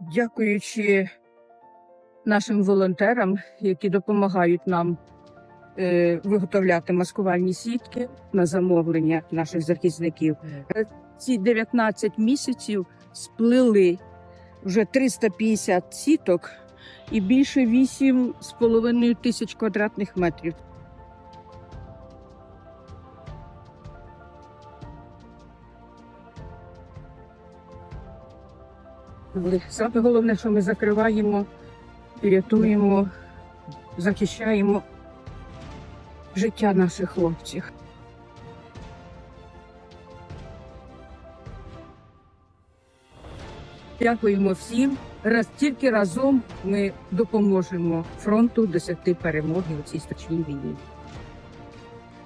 дякуючи нашим волонтерам, які допомагають нам е, виготовляти маскувальні сітки на замовлення наших захисників. Ці 19 місяців сплили вже 350 сіток і більше 8,5 тисяч квадратних метрів. Але Саме головне, що ми закриваємо, рятуємо, захищаємо життя наших хлопців. Дякуємо всім. Раз тільки разом ми допоможемо фронту досягти перемоги у цій страшній війні.